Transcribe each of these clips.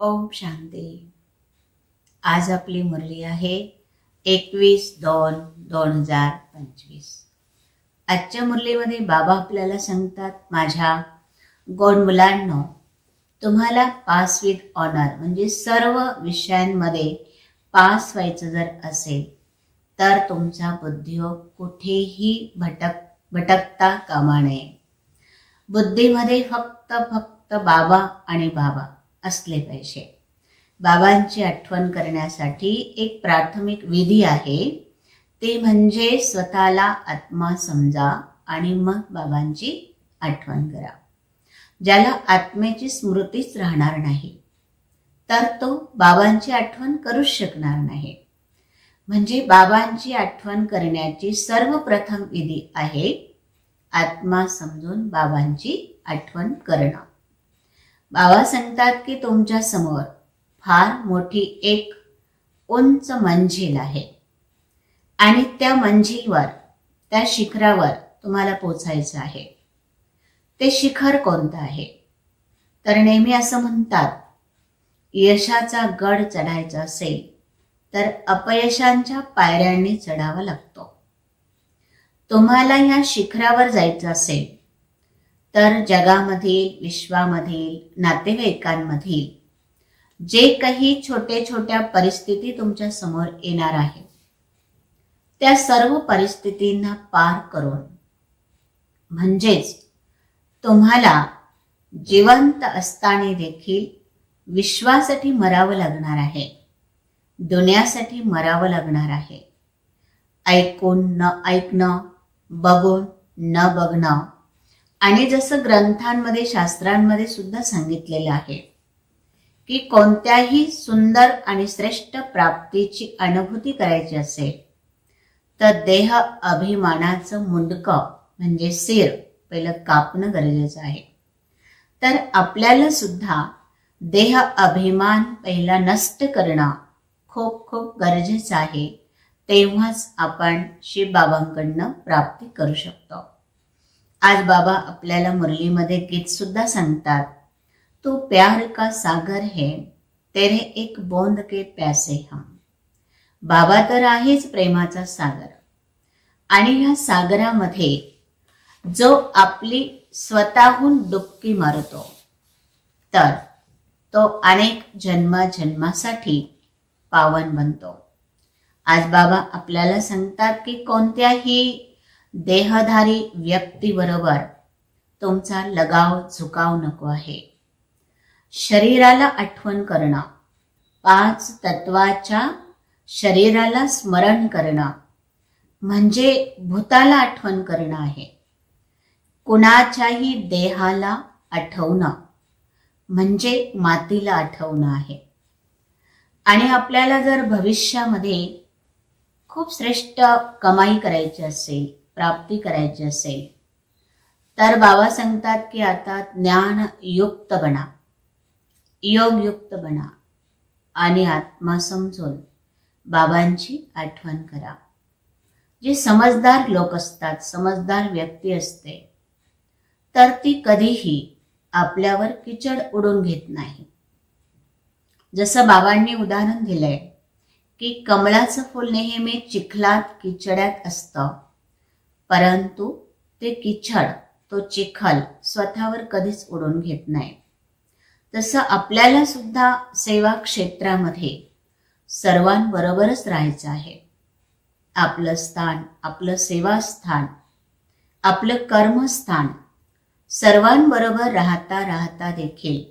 ओम शांती. आज आपली मुरली आहे एकवीस दोन दोन हजार पंचवीस. आजच्या मुरलीमध्ये बाबा आपल्याला सांगतात माझ्या गोड मुलांनो तुम्हाला पास विथ ऑनर म्हणजे सर्व विषयांमध्ये पास व्हायचं जर असेल तर तुमचा बुद्धियोग कुठेही भटक भटकता कामा नये. बुद्धीमध्ये फक्त फक्त बाबा आणि बाबा. असले पाहिजे. बाबांची आठवण करण्यासाठी एक प्राथमिक विधी आहे. ते म्हणजे स्वतःला आत्मा समजा आणि मग बाबांची आठवण करा. ज्याला आत्म्याची स्मृतीच राहणार नाही तर तो बाबांची आठवण करूच शकणार नाही. म्हणजे बाबांची आठवण करण्याची सर्वप्रथम विधी आहे आत्मा समजून बाबांची आठवण करणं. बाबा सांगतात की तुमच्यासमोर फार मोठी एक उंच मंजिल आहे. आणि त्या मंजिलवर त्या शिखरावर तुम्हाला पोचायचं आहे. ते शिखर कोणतं आहे? तर नेहमी असं म्हणतात यशाचा गड चढायचा असेल तर अपयशांच्या पायऱ्यांनी चढावा लागतो. तुम्हाला या शिखरावर जायचं असेल तर जगामधील विश्वामधील नातेवाईकांमधील जे काही छोटे छोट्या परिस्थिती तुमच्यासमोर येणार आहे त्या सर्व परिस्थितींना पार करून म्हणजेच तुम्हाला जिवंत असताना देखील विश्वासाठी मरावं लागणार आहे दुनियासाठी मरावं लागणार आहे. ऐकून न ऐकणं बघून न बघणं आणि जसं ग्रंथांमध्ये शास्त्रांमध्ये सुद्धा सांगितलेलं आहे की कोणत्याही सुंदर आणि श्रेष्ठ प्राप्तीची अनुभूती करायची असेल तर देह अभिमानाचं मुंडकं म्हणजे सिर पहिलं कापणं गरजेचं आहे. तर आपल्याला सुद्धा देह अभिमान पहिला नष्ट करणं खूप खूप गरजेचं आहे तेव्हाच आपण शिवबाबांकडनं प्राप्ती करू शकतो. आज बाबा आपल्याला मुरलीमध्ये गीत सुद्धा सांगतात. तो प्यार का सागर है तेरे एक बोंद के प्यासे हम. बाबा तर आहेच प्रेमाचा सागर. आणि ह्या सागरामध्ये जो आपली स्वतःहून डुबकी मारतो तर तो अनेक जन्माजन्मासाठी पावन बनतो. आज बाबा आपल्याला सांगतात की कोणत्याही देहधारी व्यक्तीबरोबर तुमचा लगाव झुकाव नको आहे. शरीराला आठवण करणं पाच तत्वाच्या शरीराला स्मरण करणं म्हणजे भूताला आठवण करणं आहे. कुणाच्याही देहाला आठवणं म्हणजे मातीला आठवणं आहे. आणि आपल्याला जर भविष्यामध्ये खूप श्रेष्ठ कमाई करायची असेल प्राप्ती करायची असेल. तर बाबा सांगतात की आता ज्ञानयुक्त बना. योगयुक्त बना. आणि आत्मा समजून बाबांची आठवण करा. जे समजदार लोक असतात समजदार व्यक्ती असते तर ती कधीही आपल्यावर किचड उडून घेत नाही. जसं बाबांनी उदाहरण दिलंय की कमळाचं फूल नेहमी चिखलात किचड्यात असतं. परंतु ते किचड तो चिखल स्वतःवर कधीच उडून घेत नाही. तसं आपल्याला सुद्धा सेवा क्षेत्रामध्ये सर्वांबरोबरच राहायचं आहे. आपलं स्थान आपलं सेवास्थान आपलं कर्मस्थान सर्वांबरोबर राहता राहता देखील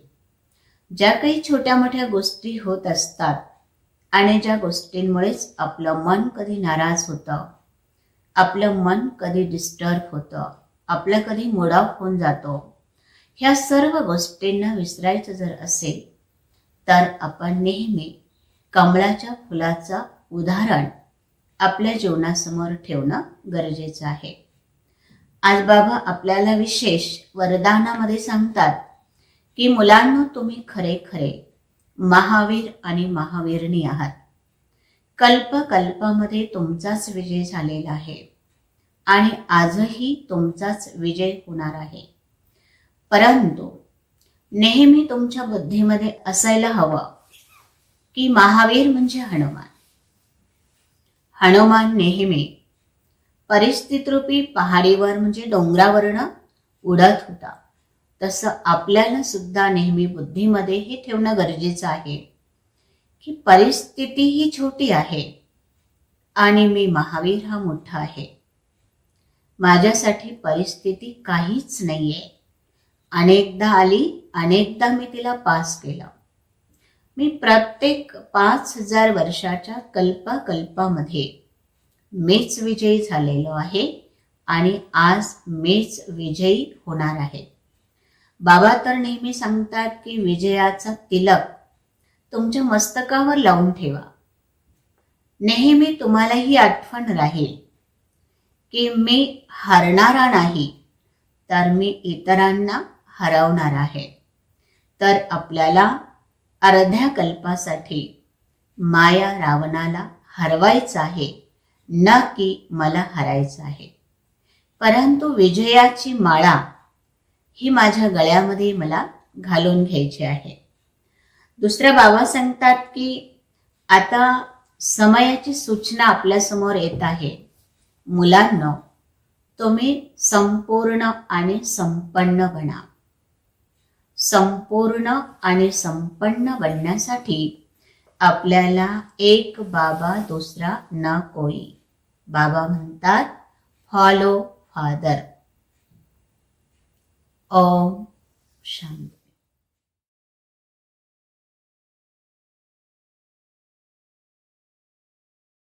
ज्या काही छोट्या मोठ्या गोष्टी होत असतात आणि ज्या गोष्टींमुळेच आपलं मन कधी नाराज होतं आपलं मन कधी डिस्टर्ब होतं? आपलं कधी मुडाव होऊन जातो? ह्या सर्व गोष्टींना विसरायचं जर असेल तर आपण नेहमी कमळाच्या फुलाचं उदाहरण आपल्या जीवनासमोर ठेवणं गरजेचं आहे. आज बाबा आपल्याला विशेष वरदानामध्ये सांगतात की मुलांना तुम्ही खरे खरे महावीर आणि महावीरणी आहात. कल्पकल्पामध्ये तुमचाच विजय झालेला आहे. आणि आजही तुमचाच विजय होणार आहे. परंतु नेहमी तुमच्या बुद्धीमध्ये असायला हवं की महावीर म्हणजे हनुमान. हनुमान नेहमी परिस्थितीरूपी पहाडीवर म्हणजे डोंगरावरनं उडत होता. तसं आपल्याला सुद्धा नेहमी बुद्धीमध्ये हे ठेवणं गरजेचं आहे. की परिस्थिती ही छोटी आहे आणि मी महावीर हा मोठा आहे. माझ्यासाठी परिस्थिती काहीच नाही आहे अनेकदा आली अनेकदा मी तिला पास केलं. मी प्रत्येक पाच हजार वर्षाच्या कल्पाकल्पामध्ये मीच विजयी झालेलो आहे आणि आज मीच विजयी होणार आहे. बाबा तर नेहमी सांगतात की विजयाचा तिलक तुमच्या मस्तकावर लावून ठेवा. नेहमी तुम्हाला ही आठवण राहील की मी हरणारा नाही तर मी इतरांना हरवणार आहे. तर आपल्याला अर्ध्या कल्पासाठी माया रावणाला हरवायचं आहे न की मला हरायचं आहे. परंतु विजयाची माळा ही माझ्या गळ्यामध्ये मला घालून घ्यायची आहे. दुसऱ्या बाबा सांगतात की आता समयाची सूचना आपल्यासमोर येत आहे. मुलांना तुम्ही संपूर्ण आणि संपन्न बना. संपूर्ण आणि संपन्न बनण्यासाठी आपल्याला एक बाबा दुसरा न कोई. बाबा म्हणतात फॉलो फादर ओम शांती.